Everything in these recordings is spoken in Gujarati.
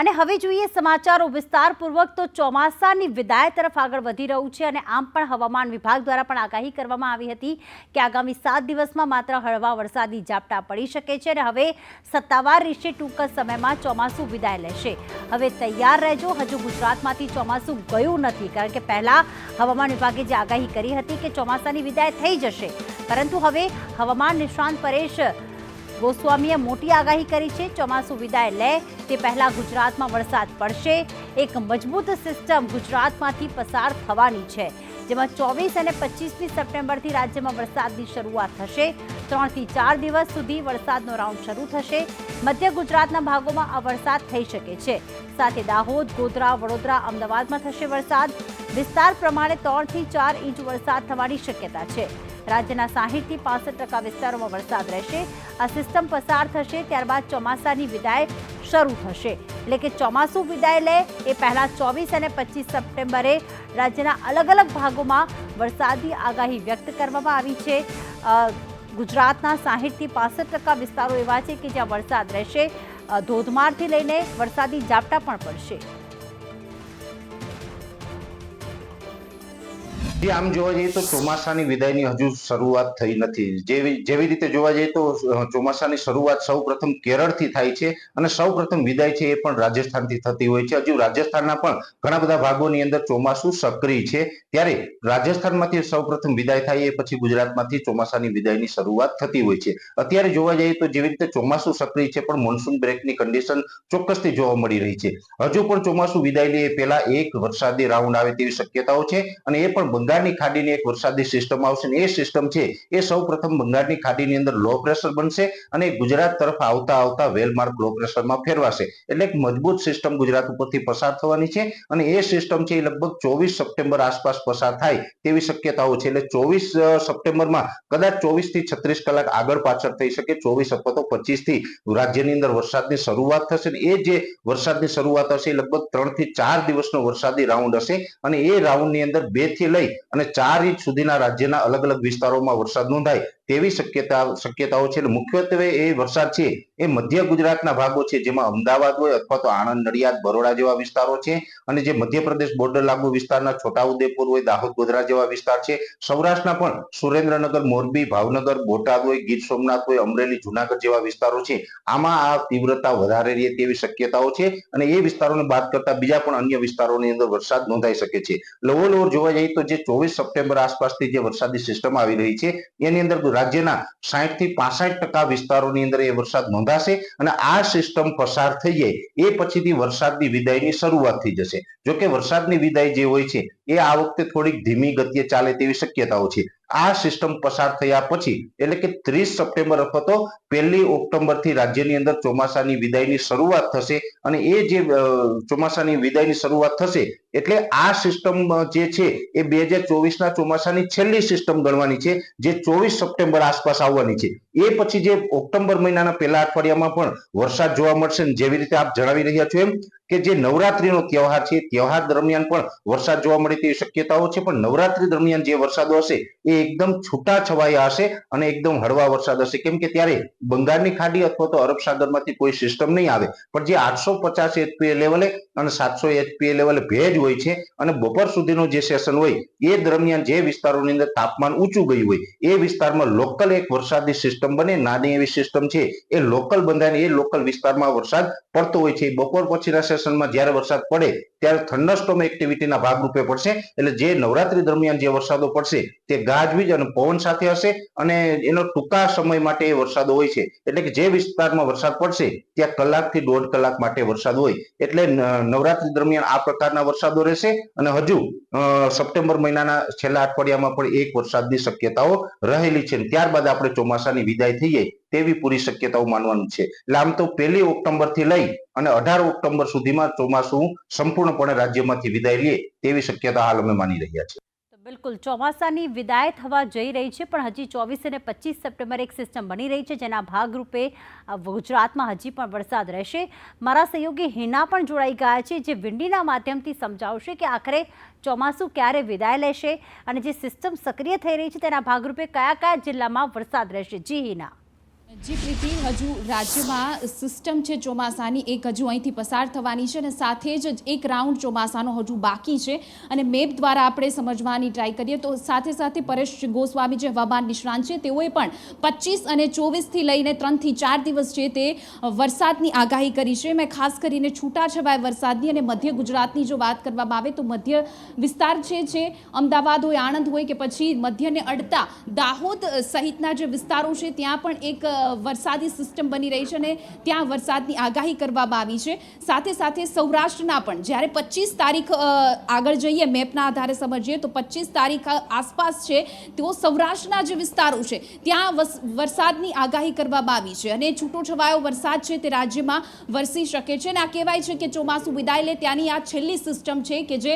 અને હવે જોઈએ સમાચારો વિસ્તારપૂર્વક, તો ચોમાસાની વિદાય તરફ આગળ વધી રહ્યું છે અને આમ પણ હવામાન વિભાગ દ્વારા પણ આગાહી કરવામાં આવી હતી કે આગામી સાત દિવસમાં માત્ર હળવા વરસાદી ઝાપટા પડી શકે છે અને હવે સત્તાવાર રીતે ટૂંક સમયમાં ચોમાસું વિદાય લેશે. હવે તૈયાર રહેજો, હજુ ગુજરાતમાંથી ચોમાસું ગયું નથી, કારણ કે પહેલાં હવામાન વિભાગે જે આગાહી કરી હતી કે ચોમાસાની વિદાય થઈ જશે. પરંતુ હવે હવામાન નિષ્ણાંત પરેશ ગોસ્વામીએ મોટી આગાહી કરી છે, ચોમાસું વિદાય લે, તે પહેલા ગુજરાતમાં વરસાદ પડશે. એક મજબૂત સિસ્ટમ ગુજરાતમાંથી પસાર થવાની છે, જેમાં ચોવીસ અને પચીસમી સપ્ટેમ્બરથી રાજ્યમાં વરસાદની શરૂઆત થશે. ત્રણથી ચાર દિવસ સુધી વરસાદનો રાઉન્ડ શરૂ થશે. મધ્ય ગુજરાતના ભાગોમાં આ વરસાદ થઈ શકે છે. સાથે દાહોદ, ગોધરા, વડોદરા, અમદાવાદમાં થશે વરસાદ. વિસ્તાર પ્રમાણે ત્રણથી ચાર ઇંચ વરસાદ થવાની શક્યતા છે. રાજ્યના સાહીઠથી પાસઠ ટકા વિસ્તારોમાં વરસાદ રહેશે. આ સિસ્ટમ પસાર થશે, ત્યારબાદ ચોમાસાની વિદાય શરૂ થશે. એટલે કે ચોમાસું વિદાય લે એ પહેલાં ચોવીસ અને પચીસ સપ્ટેમ્બરે રાજ્યના અલગ અલગ ભાગોમાં વરસાદની આગાહી વ્યક્ત કરવામાં આવી છે. ગુજરાતના સાહીઠથી પાસઠ ટકા વિસ્તારો એવા છે કે જ્યાં વરસાદ રહેશે. ધોધમારથી લઈને વરસાદી ઝાપટા પણ પડશે. જે આમ જોવા જઈએ તો ચોમાસાની વિદાયની હજુ શરૂઆત થઈ નથી. જેવી જેવી રીતે જોવા જઈએ તો ચોમાસાની શરૂઆત સૌ પ્રથમ કેરળથી થાય છે અને સૌ પ્રથમ વિદાય છે એ પણ રાજસ્થાનથી થતી હોય છે. હજુ રાજસ્થાનના પણ ઘણા બધા ભાગોની અંદર ચોમાસું સક્રિય છે. ત્યારે રાજસ્થાનમાંથી સૌ પ્રથમ વિદાય થાય એ પછી ગુજરાતમાંથી ચોમાસાની વિદાયની શરૂઆત થતી હોય છે. અત્યારે જોવા જઈએ તો જેવી રીતે ચોમાસું સક્રિય છે પણ મોન્સૂન બ્રેકની કન્ડિશન ચોક્કસથી જોવા મળી રહી છે. હજુ પણ ચોમાસું વિદાય લે પહેલા એક વરસાદી રાઉન્ડ આવે તેવી શક્યતાઓ છે અને એ પણ બંગાળની ખાડીની એક વરસાદી સિસ્ટમ આવશે એ સિસ્ટમ છે એ સૌ પ્રથમ બંગાળની ખાડીની અંદર લો પ્રેશર બનશે અને ગુજરાત તરફ આવતા આવતા વેલમાર્ક લો પ્રેશરમાં ફેરવાશે. એટલે એક મજબૂત સિસ્ટમ ગુજરાત ઉપરથી પસાર થવાની છે અને એ સિસ્ટમ છે એ લગભગ ચોવીસ સપ્ટેમ્બર આસપાસ પસાર થાય તેવી શક્યતાઓ છે. એટલે ચોવીસ સપ્ટેમ્બરમાં કદાચ ચોવીસથી છત્રીસ કલાક આગળ પાછળ થઈ શકે, ચોવીસ અથવા તો પચીસથી રાજ્યની અંદર વરસાદની શરૂઆત થશે ને એ જે વરસાદની શરૂઆત હશે એ લગભગ ત્રણથી ચાર દિવસનો વરસાદી રાઉન્ડ હશે અને એ રાઉન્ડની અંદર બેથી લઈ અને ચાર ઇંચ સુધીના રાજ્યના અલગ અલગ વિસ્તારોમાં વરસાદ નોંધાય. તેવી શક્યતા, શક્યતાઓ છે. મુખ્યત્વે એ વરસાદ છે, એ મધ્ય ગુજરાતના ભાગો છે, જેમાં અમદાવાદ હોય અથવા તો આણંદ, નડિયાદ, બરોડા જેવા વિસ્તારો છે. અને જે મધ્યપ્રદેશ બોર્ડર લાગુ વિસ્તારના છોટાઉદેપુર હોય, દાહોદ, ગોધરા જેવા વિસ્તાર છે. સૌરાષ્ટ્રના પણ સુરેન્દ્રનગર, મોરબી, ભાવનગર, બોટાદ હોય, ગીર સોમનાથ હોય, અમરેલી, જુનાગઢ જેવા વિસ્તારો છે. આમાં આ તીવ્રતા વધારે રહે તેવી શક્યતાઓ છે. અને એ વિસ્તારોને બાદ કરતા બીજા પણ અન્ય વિસ્તારોની અંદર વરસાદ નોંધાઈ શકે છે. લોવર જોવા જઈએ તો જે ચોવીસ સપ્ટેમ્બર આસપાસથી જે વરસાદી સિસ્ટમ આવી રહી છે, એની અંદર રાજ્યના સાહીઠથી પાસઠ ટકા વિસ્તારોની અંદર એ વરસાદ નોંધાશે અને આ સિસ્ટમ પસાર થઈ જાય એ પછીથી વરસાદની વિદાયની શરૂઆત થઈ જશે. જો કે વરસાદની વિદાય જે હોય છે, એ આ વખતે થોડીક ધીમી ગતિએ ચાલે તેવી શક્યતાઓ છે. આ સિસ્ટમ પસાર થયા પછી, એટલે કે ત્રીસ સપ્ટેમ્બર અથવા તો પહેલી ઓક્ટોબરથી રાજ્યની અંદર ચોમાસાની વિદાયની શરૂઆત થશે અને એ જે ચોમાસાની વિદાયની શરૂઆત થશે, એટલે આ સિસ્ટમ જે છે એ બે હજાર ચોવીસના ચોમાસાની છેલ્લી સિસ્ટમ ગણવાની છે, જે ચોવીસ સપ્ટેમ્બર આસપાસ આવવાની છે. એ પછી જે ઓક્ટોબર મહિનાના પહેલા અઠવાડિયામાં પણ વરસાદ જોવા મળશે જેવી રીતે આપ જણાવી રહ્યા છો એમ કે જે નવરાત્રીનો તહેવાર છે, તહેવાર દરમિયાન પણ વરસાદ જોવા મળે તેવી શક્યતાઓ છે, પણ નવરાત્રી દરમિયાન જે વરસાદો હશે, એ એકદમ છૂટા છવાયા હશે અને એકદમ હળવા વરસાદ હશે. કેમ કે ત્યારે બંગાળની ખાડી અથવા તો અરબ સાગરમાંથી કોઈ સિસ્ટમ નહીં આવે. પણ જે આઠસો પચાસ એચપીએ લેવલે અને સાતસો એચપીએ લેવલે ભેજ હોય છે અને બપોર સુધીનો જે સેશન હોય, એ દરમિયાન જે વિસ્તારોની અંદર તાપમાન ઊંચું ગયું હોય, એ વિસ્તારમાં લોકલ એક વરસાદી સિસ્ટમ બને, નાની એવી સિસ્ટમ છે. એ લોકલ બંધાય એ લોકલ વિસ્તારમાં વરસાદ પડતો હોય છે. બપોર પછીના સેશનમાં જ્યારે વરસાદ પડે ત્યારે થંડરસ્ટોમ એક્ટિવિટીના ભાગરૂપે પડશે. એટલે જે નવરાત્રી દરમિયાન જે વરસાદો પડશે તે ગાજવીજ અને પવન સાથે હશે અને એનો ટૂંકા સમય માટે એ વરસાદો હોય છે. એટલે કે જે વિસ્તારમાં વરસાદ પડશે ત્યાં કલાકથી દોઢ કલાક માટે વરસાદ હોય. એટલે નવરાત્રી દરમિયાન આ પ્રકારના વરસાદો રહેશે અને હજુ સપ્ટેમ્બર મહિનાના છેલ્લા અઠવાડિયામાં પણ એક વરસાદની શક્યતાઓ રહેલી છે. ત્યારબાદ આપણે ચોમાસાની વિદાય થઈ જાય તેવી પૂરી શક્યતાઓ માનવાનું છે. એટલે આમ તો પહેલી ઓક્ટોબરથી લઈ અને અઢાર ઓક્ટોબર સુધીમાં ચોમાસું સંપૂર્ણપણે રાજ્યમાંથી વિદાય લે તેવી શક્યતા હાલ અમે માની રહ્યા છીએ. બિલકુલ ચોમાસાની વિદાય થવા જઈ રહી છે, પણ હજી ચોવીસ અને પચીસ સપ્ટેમ્બર એક સિસ્ટમ બની રહી છે, જેના ભાગરૂપે ગુજરાતમાં હજી પણ વરસાદ રહેશે. મારા સહયોગી હિના પણ જોડાઈ ગયા છે, જે વિંડીના માધ્યમથી સમજાવશે કે આખરે ચોમાસું ક્યારે વિદાય લેશે અને જે સિસ્ટમ સક્રિય થઈ રહી છે, તેના ભાગરૂપે કયા કયા જિલ્લામાં વરસાદ રહેશે. જી હિના. જી, પ્રીતિ, હજુ રાજ્યમાં સિસ્ટમ છે ચોમાસાની, એક હજુ અહીંથી પસાર થવાની છે અને સાથે જ એક રાઉન્ડ ચોમાસાનો હજુ બાકી છે. અને મેપ દ્વારા આપણે સમજવાની ટ્રાય કરીએ તો સાથે સાથે પરેશ ગોસ્વામી જે હવામાન નિષ્ણાંત છે, તેઓએ પણ પચીસ અને ચોવીસથી લઈને ત્રણથી ચાર દિવસ છે તે વરસાદની આગાહી કરી છે. મેં ખાસ કરીને છૂટાછવાયા વરસાદની અને મધ્ય ગુજરાતની જો વાત કરવામાં આવે તો મધ્ય વિસ્તાર છે જે અમદાવાદ હોય, આણંદ હોય કે પછી મધ્યને અડતા દાહોદ સહિતના જે વિસ્તારો છે, ત્યાં પણ એક વરસાદી સિસ્ટમ બની રહી છે અને ત્યાં વરસાદની આગાહી કરવામાં આવી છે. સાથે સાથે સૌરાષ્ટ્રના પણ જ્યારે પચીસ તારીખ આગળ જઈએ મેપના આધારે સમજીએ તો પચીસ તારીખ આસપાસ છે તેઓ સૌરાષ્ટ્રના જે વિસ્તારો છે ત્યાં વરસાદની આગાહી કરવામાં આવી છે અને છૂટોછવાયો વરસાદ છે તે રાજ્યમાં વરસી શકે છે અને આ કહેવાય છે કે ચોમાસું વિદાય લે ત્યાંની આ છેલ્લી સિસ્ટમ છે કે જે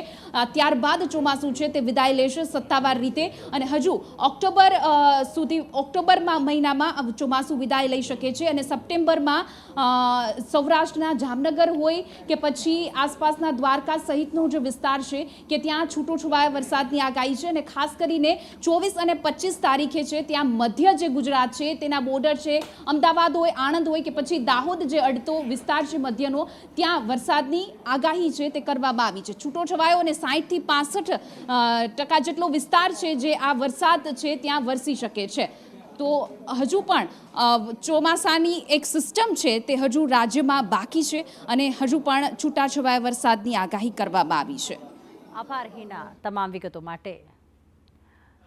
ત્યારબાદ ચોમાસું છે તે વિદાય લેશે સત્તાવાર રીતે અને હજુ ઓક્ટોબર સુધી ઓક્ટોબરમાં મહિનામાં ચોમાસું વિદાય લઈ શકે છે અને સપ્ટેમ્બરમાં સૌરાષ્ટ્રના જામનગર હોય કે પછી આસપાસના દ્વારકા સહિતનો જે વિસ્તાર છે કે ત્યાં છૂટોછવાયા વરસાદની આગાહી છે અને ખાસ કરીને ચોવીસ અને પચીસ તારીખે છે ત્યાં મધ્ય જે ગુજરાત છે તેના બોર્ડર છે, અમદાવાદ હોય, આણંદ હોય કે પછી દાહોદ જે અડતો વિસ્તાર છે મધ્યનો, ત્યાં વરસાદની આગાહી છે તે કરવામાં આવી છે. છૂટોછવાયો અને સાહીઠથી પાસઠ ટકા જેટલો વિસ્તાર છે જે આ વરસાદ છે ત્યાં વરસી શકે છે. તો હજુ પણ અ, ચોમાસાની એક સિસ્ટમ છે તે હજુ રાજ્યમાં બાકી છે અને હજુ પણ છૂટાછવાયા વરસાદની આગાહી કરવામાં આવી છે આભાર હિના તમામ વિગતો માટે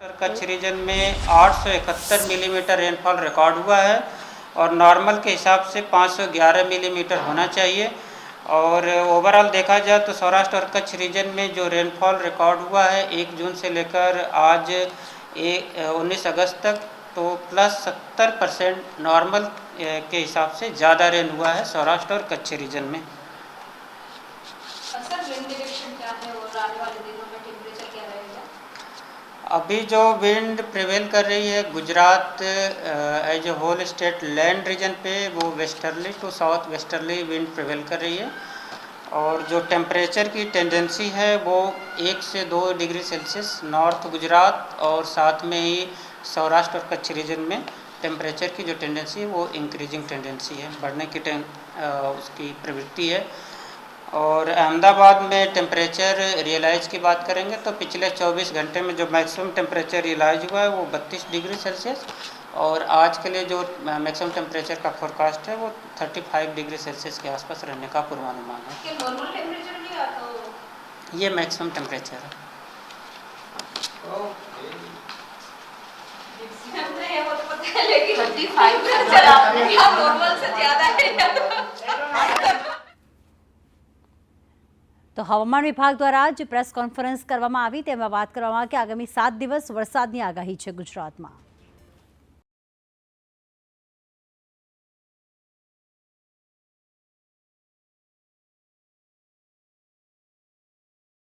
उत्तर कच्छ रीजन में 871 मिलीमीटर रेनफॉल रिकॉर्ड हुआ है और नॉर्मल के हिसाब से 511 मिलीमीटर होना चाहिए और ओवरऑल देखा जाए तो सौराष्ट्र और कच्छ रीजन में जो रेनफॉल रिकॉर्ड हुआ है एक जून से लेकर आज एक उन्नीस अगस्त तक तो प्लस सत्तर परसेंट नॉर्मल के हिसाब से ज़्यादा रेन हुआ है सौराष्ट्र और कच्छ रीजन में। अभी जो विंड प्रिवेल कर रही है Gujarat as a whole state land region पे वो westerly to south westerly wind prevail कर रही है। और जो टेम्परेचर की टेंडेंसी है वो एक से दो डिग्री सेल्सियस नॉर्थ गुजरात और साथ में ही सौराष्ट्र और कच्छ रीजन में टेम्परेचर की जो टेंडेंसी है वो इंक्रीजिंग टेंडेंसी है। बढ़ने की टें, उसकी प्रवृत्ति है। और अहमदाबाद में टेम्परेचर रियलाइज़ की बात करेंगे तो पिछले 24 घंटे में जो मैक्सिमम टेम्परेचर रियलाइज़ हुआ है वो 32 डिग्री सेल्सियस और आज के लिए जो मैक्सिमम टेम्परेचर का फोरकास्ट है वो 35 डिग्री सेल्सियस के आसपास रहने का पूर्वानुमान है। ये मैक्सिमम टेम्परेचर है। है वो तो पता है लेकिन 35 टेम्परेचर नॉर्मल से ज्यादा है તો હવામાન વિભાગ દ્વારા જ પ્રેસ કોન્ફરન્સ કરવામાં આવી તેમાં વાત કરવામાં આવી કે આગામી સાત દિવસ વરસાદની આગાહી છે ગુજરાતમાં